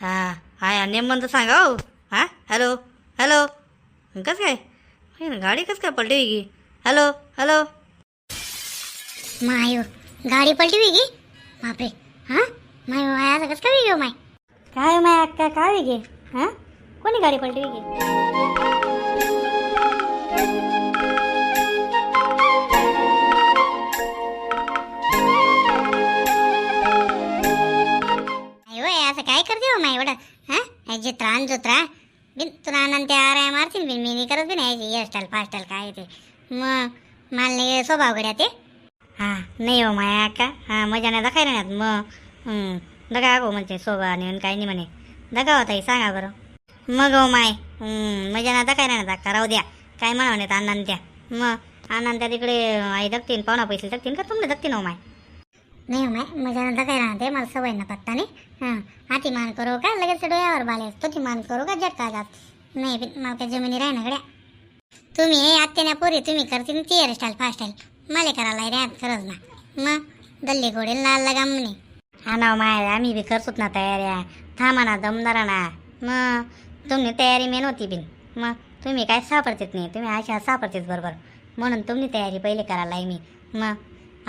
हां हाय नेम म्हणतं सांगा हो. हां हॅलो हॅलो. कसं काय? गाडी कसं काय पलटी की हॅलो हॅलो. मायो गाडी पलटी वेगी बापरे. हा? माय माय कसं काय वेगळं माय? काय माय अक्का काय वेगे हां? कोणी गाडी पलटी वेगे हा त्राण जित्रा जुत्रा बिन तुला नंतर आराय मारतील बिन मी नाही करत बिन यायची हेअरस्टाईल फास्टाईल काय ते. मग मला नाही स्वभाव गड्या ते. हां नाही हो माया अक्का. हां मजा नाही दाखायला नाही मग दगा गो म्हणते सोबा आणि काही नाही म्हणे. दगा होता सांगा बरं. मग हो माय मजा नाही दाखायला नाही दाखा राहू द्या. काय म्हणा म्हणत अण्णान त्या मग अण्णान त्या तिकडे आई दगतीन पाहुणा पैसे दगतीन का तुमने दगतीन हो माय? नाही हो माय मजा नंतर काय राहते मला सवय ना पत्ता नाही. हां हाती मान करू का? लगेच डोळ्यावर बाले तुझी मान करू का झटका जात नाही बिन मला त्या जमिनी राही ना गड्या. तुम्ही आत्याने पोरी तुम्ही करतील ती हेअरस्टाईल फास्टाईल मला करायला रे खरंच ना. मग दल्ली घोडेल लाल लगाम म्हणे. हा ना हो माय आम्ही बी करतोच ना तयाऱ्या थांबा ना दमदारा ना. मग तुम्ही तयारी मेन होती बिन. मग तुम्ही काय सापडतेच नाही तुम्ही अशा सापडतेच बरोबर. म्हणून तुम्ही तयारी पहिले करायला आहे मी. मग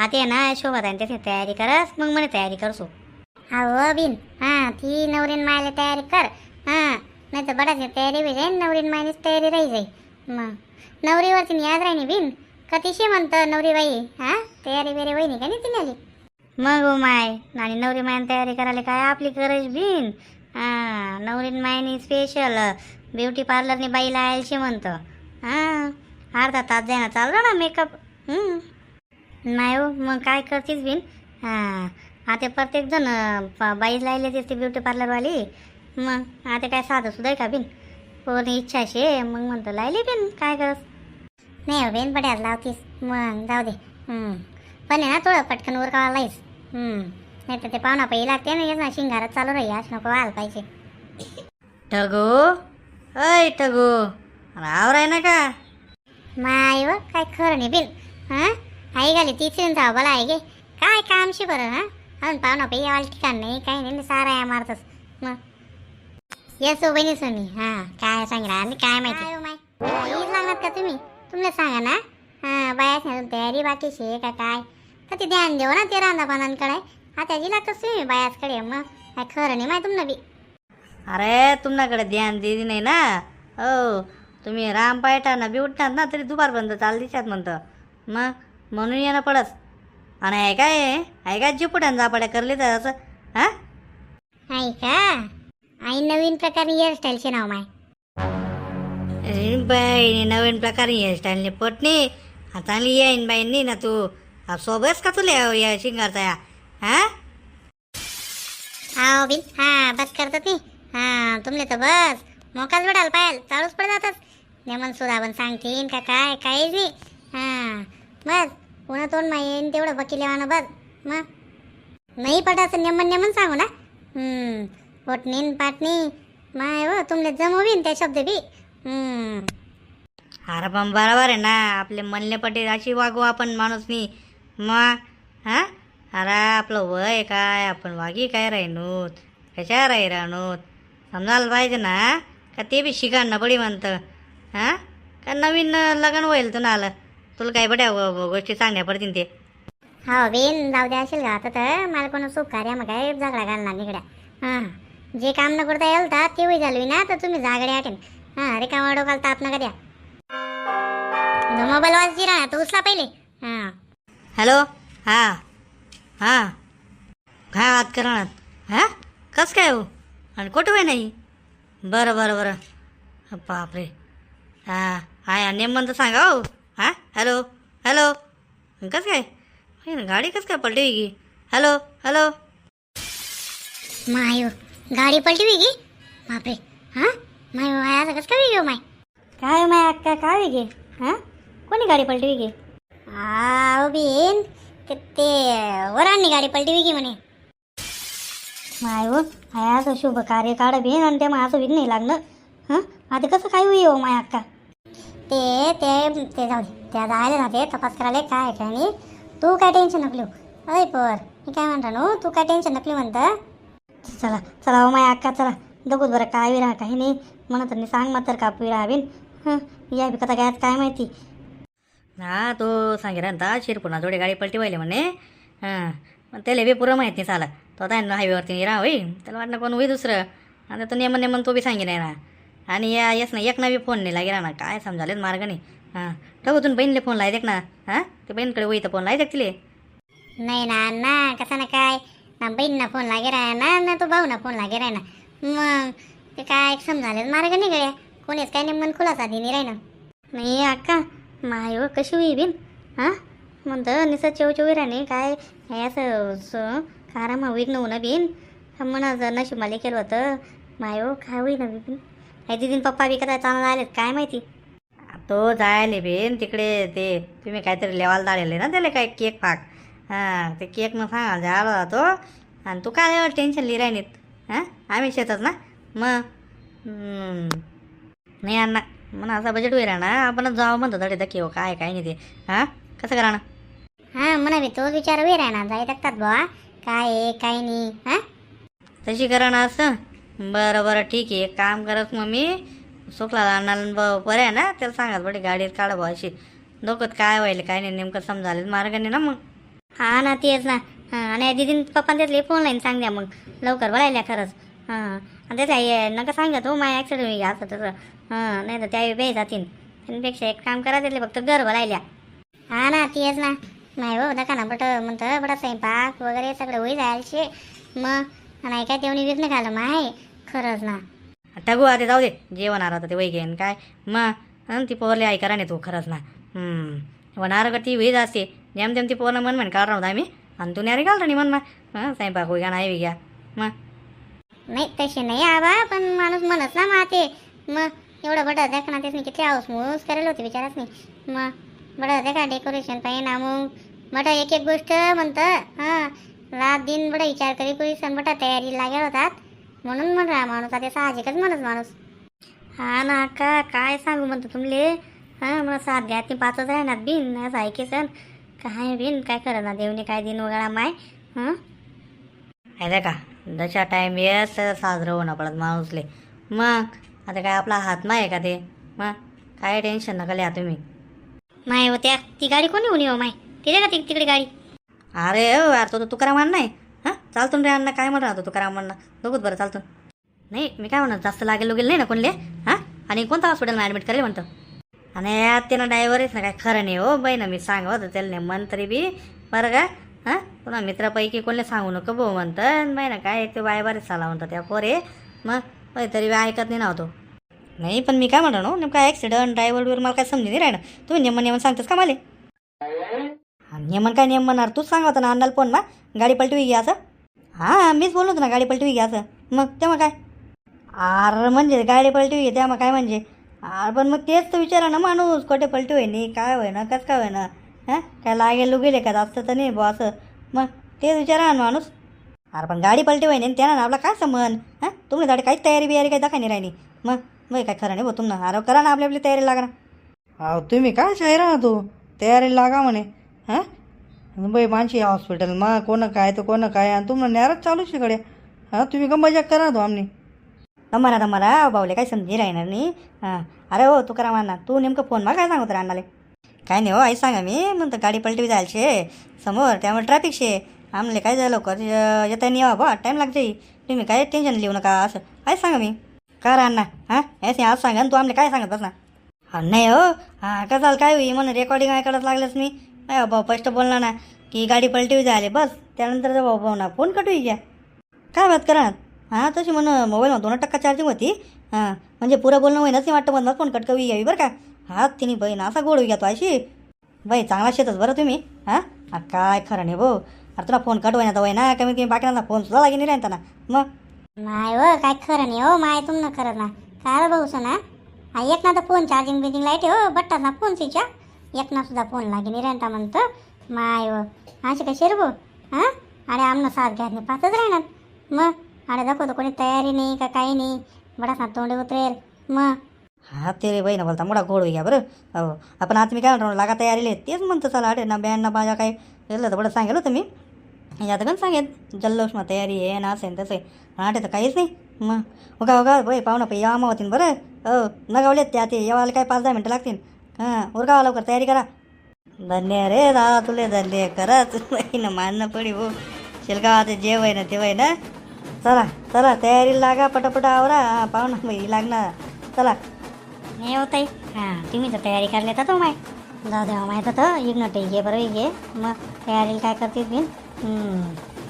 आता आहे ना शोभा ताई त्याची तयारी करस मग म्हणे तयारी करसो. अहो बिन हां ती नवरीन मायला तयारी कर. हां नाही तर बडाची तयारी बी जाईन नवरीन मायनीच तयारी राही जाई मग नवरीवरती याद राहिनी बिन? कतीशी म्हणतं नवरी बाई हां? तयारी बिरी वहिनी का नाही तिने मग हो माय आणि नवरी मायन तयारी करायला काय आपली गरज बिन? हां नवरीन मायनी स्पेशल ब्युटी पार्लरनी बाईला यायची म्हणतं. हां अर्धा तास जाईना चाललं ना मेकअप नाही हो मग काय करतीस बिन? हां आता प्रत्येकजण प- बाई लायले ते ब्युटी पार्लरवाली मग आता काय साधं सुद्धा आहे का बिन? पूर्ण इच्छा शे मग म्हणतो लायली बिन काय करस नाही हो बेन पड्यात लावतीस. मग जाऊ दे. पण आहे ना थोडं पटकन उरकावा लाईस. नाही तर ते पाहुणा पै लागते ना येस ना शिंगारात चालू राही आज नको व्हायला पाहिजे. ठगो अय ठगो आवराय ना का? माय काय खरं नाही बिन हां? आई घाली ती चिंता बोला आहे गे काय कामशी बरं हां? अजून पाहुणा पै यावाला ठिकाण नाही काही नाही सारा या मारतस. मग? येसो बहिणी सोनी. हां काय सांगितलं? आणि काय माहिती? हीच लागणार का तुम्ही? तुम्हाला सांगा ना. हां बाया तयारी बाकी शे का काय? तर ते ध्यान देऊ ना ते रांधा पानांकडे आता जिला तर तुम्ही बायाचकडे मग? काय खरं नाही माहिती तुम्हाला बी. अरे तुमच्याकडे ध्यान दिली नाही ना? हो तुम्ही राम पायटा ना बी उठणार ना तरी दुपारपर्यंत चाल दिशात म्हणतं. मग? म्हणून येणं पडस आणि आहे काय आहे जिपुट्यान जापाड्या करले तर असं हां? आई का? आई नवीन प्रकारे हेअरस्टाईलचे नाव माय. अरे बाई नवीन प्रकारे हेअरस्टाईलने पटणी. हा चांगली येईन बाईंनी ना तू. हा सोबस का तुला या- या शिंगारचा या? हां? हा बिन हा बस करतात नी हा तुमले तर बस. मोकाच पडाल पायल चालूच पड जातात नेमन सुद्धा पण सांगतीन का काय काहीच नाही. हा बस. उन्हा तोंड माहीन तेवढं बकी लेवानं बस मग नाही पटायचं नेमन नेमन सांगू ना. हम्म पाटणी माय व तुमले जमवीन त्या शब्द बी. अरे पण बरोबर आहे ना आपले मनले पटेल अशी वागू आपण माणूसनी. मग हा? अरे आपलं वय काय आपण वागी काय राहिनूत? कशा राही राहणूत समजायला पाहिजे ना का ते बी शिकाणं पडी म्हणतं हां? का नवीन लग्न होईल तुला आलं तुला काय बड्या गोष्टी सांगण्या पडतील ते. हो बिन जाऊ द्या असेल का? आता तर मला कोण सुख कार्य मग काय झगडा घालणार निकड्या हां जे काम न करता येईल तर ते होई ना तर तुम्ही जागडे आटेन हां रिकामा डोकाल ताप नका द्या. मोबाईल वाजची राहा तू उचला पहिले. हां. हॅलो? हां. हां. काय हात करणार? हां? कसं काय हो? आणि कुठं वय नाही? बरं बरं बरं. बापरे. हां हाय नेम म्हणतं सांगा हां. हॅलो हॅलो कसं काय? हे गाडी कसं काय पलटी की हॅलो हॅलो. मायो गाडी पलटी वेगी बापरे हां? माय माय कसं काय वेगळं माय? काय माय अक्का काय वेगे हां? कोणी गाडी पलटी वेगे हा बिन ते वरांनी गाडी पलटी वेगी म्हणे. माय हो असं शुभ कार्य काढ बिन आणि ते असं विन नाही लागलं. हां? आता कसं काय होई हो माय अक्का? ते ते ते जाऊ दे. त्या जायला ना ते तपास करायला काय काय नाही. तू काय टेन्शन नको अरे पर मी काय म्हणतो नो तू काय टेन्शन नकली म्हणतं. चला चला हो ओ माय अक्का चला. बघूच बरं काय विरा काही नाही. म्हणत नाही सांग मात्र का पिळा हवीन या बी कथा काय काय माहिती. हा तो सांगे ना शिरपुना जोडे गाडी पलटी व्हायली म्हणे. हां पण त्याला बी पुरं माहीत नाही चाला तो आता हायवेवरती राहा होई. त्याला वाटलं कोण होई दुसरं. आता तो नेमन नेमन तो बी सांगे नाही ना आणि या येस ना एक नवी फोन नाही लागेला ना काय समजालेच मार्ग नाही हां. ठगूतून बहिणीला फोन लाय देख ना. हां? ते बहिणीकडे होई तर फोन लाय देख तिले नाही ना ना कसा ना काय? ना बहिणीना फोन लागे राय ना ना तो भाऊ ना फोन लागे राय ना. मग ते काय समजालेच मार्ग नाही गड्या? कोणीच काय नेमन खुलासा दिनी राय ना नाही अक्का माय कशी होई बिन? हां? म्हणतं निसं चेव चेवी राहणे काय? हे असं स- कारामा होईत ना बिन? म्हणा जर नशिबाले केलं होतं. मायो हो काय होईना बिन? दिदीन पप्पा बी कदा चांगला आलेत काय माहिती? तो जायले बेन तिकडे ते तुम्ही काहीतरी लेवाल दाळले ना त्याला काय केक फाक. हां ते केक न सांगा झाला जातो. आणि तू काय टेन्शन लिहि राहिनीत हां आम्ही शेतात ना? मग. नाही अण्णा म्हणा असा बजेट होईल ना आपणच जावं म्हणतो धडे धक्के हो काय काय नाही ते. हां? कसं करा ना हा म्हणा बी तोच विचार वे राय ना जाई टाकतात बुवा. काय आहे काय नाही. हा? तशी करा ना असं? बरं बरं ठीक आहे. एक काम करत मग मी सुकला अण्णाला ब बरं आहे ना त्याला सांगा बडे गाडीत काढा भाऊ अशी. डोकत काय व्हायला काय नाही नेमकं समजाले मार्गाने ना मग. हा ना तेच ना. हां आणि दिदीन पप्पा त्यातले फोन लाईन सांग द्या मग. लवकर बोलायला खरंच. हां आणि त्याचा नका सांगा तो हो, माय ॲक्सिडेंट होईल असं तसं. हां नाही तर त्यावेळी बे जातीन. त्यांपेक्षा एक काम करा त्यातले फक्त घर बोलायल्या हा ना तेच ना. नाही हो नका ना बट म्हणतं बडा स्वयंपाक वगैरे सगळं होई जायचे मग नाही काय तेवढी विघ्न घालं मग आहे खरंच ना. टाकू आता जाऊ दे. जेवण होता ते वै घेईन काय मग ती पोरली आई करा नाही तू खरंच ना. हम्म. होणार का ती होईच असते. जेम तेम ती पोरं मन म्हण काढणार होता आम्ही. आणि तू न्यारी घालता नाही म्हण हं, स्वयंपाक होई का नाही घ्या. मग नाही तसे नाही आबा पण माणूस म्हणत ना मग ते मग एवढं बडं देख ना त्याने किती हाऊस मूस करेल होती विचारच नाही मग बडं देखा डेकोरेशन पाहिजे ना मग. बडं एक एक गोष्ट म्हणतं हां. रात दिन बडं विचार करी करी सण बटा तयारी लागेल होतात. म्हणून म्हण राहा माणूस आता साहजिकच म्हणत माणूस. हा ना का काय सांगू म्हणतो तुमले? हां मला साथ घ्या ती पाचच राहणार बिन असं ऐके सण. काय बिन काय करत ना देवने काय दिन वगळा माय हां? आहे का जशा टाईम येस साजरं होणं पडत माणूसले. मग आता काय आपला हात नाही आहे का ते? मग काय टेन्शन नका लिहा तुम्ही. माय हो त्या ती गाडी कोणी होणी हो माय? तिथे का ती तिकडे गाडी? अरे हो यार तो तुकाराम अण्णा आहे हां चालतो रे अण्णा काय म्हणणार तो करा अण्णा बघूच बरं चालतो नाही मी काय म्हणत जास्त लागेल वगैरे नाही ना कोणले? हां? आणि कोणता हॉस्पिटलला ॲडमिट करेल म्हणतो? आणि यात त्यानं ड्रायव्हरच ना काय? खरं नाही हो बाई ना मी सांगा होतं त्याला नाही म्हण तरी बी. बरं का? हां? पुन्हा मित्रापैकी कोणले सांगू नको भाऊ म्हणतं. बाई ना काय ते बाय बरेच म्हणतात त्या पोरे. मग तरी बी ऐकत नाही नव्हतो हो नाही पण मी काय म्हणतो ना नेमका ॲक्सिडंट ड्रायव्हरवर मला काय समजून नाही राहिलं. तुम्ही नेमन नेमन सांगतेस का मला? नेमन नियमन काय नेम म्हणणार? तूच सांगा होता ना अण्णाला फोन मा. गाडी पलटवी घ्या असं? हां मीच बोललो होतो ना गाडी पलटवी घ्या असं. मग तेव्हा काय? अरे म्हणजे गाडी पलटवी घे तेव्हा काय म्हणजे? अरे पण मग तेच तर विचारा ना माणूस कोठे पलटी होईन काय होईना कसं काय होईना? हां काय लागेल गेले का जास्त तर नाही बुवा असं. मग तेच विचारा ना माणूस. अरे पण गाडी पलटी होईन नाही ना आपला काय संबंध? हां तुम्ही गाडी काहीच तयारी बियारी काही दाखवा नाही राहिली. मग मग काय खरं नाही भाऊ तुम्हाला अरे करा ना आपली आपली तयारी लागणार अहो तुम्ही काय शाहिरा तू हो? तयारी लागा म्हणे. हां? बाई माणशी हॉस्पिटल मग कोण काय तर कोण काय आणि तुम्हाला नॅरच चालू शिकडे हां तुम्ही का मजाक करा तो आमनी दमारा दमारा बावले काय समजी राहणार नाही. हां अरे हो तू करा म्हणा तू नेमकं फोन मा काय सांगत अण्णाले काय नाही हो आई सांगा मी म्हणतो गाडी पलटी जायला शे समोर त्यामुळे ट्रॅफिक शे आमले काय झालं लवकर? येता नाही यावं बा टाईम लागते तुम्ही काय टेन्शन लिहू नका असं. काय सांगा मी. का अण्णा हां ऐसे आज सांगा तू आमले काय सांगत बस ना हा नाही हो. हां का चाल काय होई म्हणून रेकॉर्डिंग ऐकायलाच लागलंच मी. काय भाऊ स्पष्ट बोलला ना की गाडी पलटी झाली बस. त्यानंतर भाऊ भाऊ ना फोन कटू घ्या काय बात करा हां तशी म्हण मोबाईलमध्ये दोन टक्का चार्जिंग होती. हां म्हणजे पुरं बोलणं होईनच नाही वाटतं बंद फोन कटकवी घ्यावी बरं का. हा तिने बहीण असा गोड घ्या तो अशी. बाई चांगला शेतच बरं तुम्ही. हां? काय खरं नाही भाऊ. अरे तुला फोन कट होईना तर ना कमी कमी बाकीना फोन सुद्धा लागेल नाही त्यांना. मग? माय व हो, काय खरं नाही हो. माय तुम ना खरं ना. काय भाऊ ना एक ना तर फोन चार्जिंग बिजिंग लाइट हो. बट्टा ना फोन स्विचा एक सुद्धा फोन लागे नाही रेंटा म्हणतं माय व असे कसे रे भाऊ? हां? अरे आमनं साथ घ्यात नाही पाचच राहणार. मग अरे दाखवतो कोणी तयारी नाही का काही नाही? बडा ना तोंडे उतरेल. मग हा ते रे बहीण बोलता मोठा गोड घ्या बरं. हो आपण आता मी काय म्हणतो लागा तयारीले तेच म्हणतो चला अरे ना बॅन ना बाजा काय गेलं तर बडं सांगेल होतं मी यात गण सांगेल जल्लोष मग तयारी आहे ना असेल तसे तसं आहे. तर काहीच नाही. मग उगा उगा बाई पाहुणं पाहिजे यावा होतीन बरं. हो नगावलेत त्या ते यावायला काय पाच दहा मिनटं लागतील. हां उरगावा लवकर तयारी करा धन्य रे दादा तुले धन्य खरंच ना मानणं पडी हो शिलगावा ते जेव आहे ना तेव्हा आहे ना चला चला तयारीला लागा पटापट आवरा हां पाहुणा बाई लागणार चला नाही होत आहे हां तुम्ही तर तयारी करायला येतात हो माय जाऊ द्या माहीत होतं इग्न घे बरं घे मग तयारीला काय करतेस बिन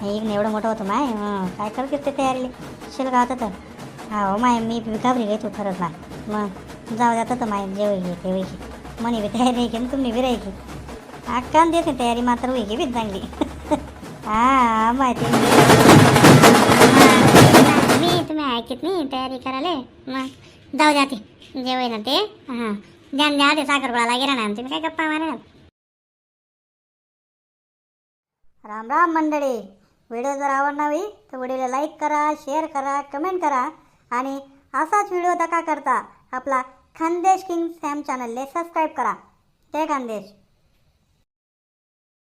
इग्न एवढं मोठं होतं माय हं, काय करतेस ते तयारीला शिलगावत तर हा हो माय मी बी घाबरी घे तू खरंच माय मग जाऊ द्या तर माय जेव घे तेव्हा घे मनी बी तयारी घे ना तुम्ही बी राहायची अक्कान देते तयारी मात्र बी चांगली हां माहिती मी तुम्ही ऐकत नाही तयारी करायला मग जाऊ द्या ते जेवय ना ते हां द्या द्या ते साखरपुडाला गेला ना तुम्ही काय गप्पा मारा राम राम मंडळी व्हिडिओ जर आवडला होई तर व्हिडिओला लाईक करा शेअर करा कमेंट करा आणि असाच व्हिडिओ दका करता आपला खानदेश किंग सॅम चॅनलले सबस्क्राईब करा. जय खानदेश.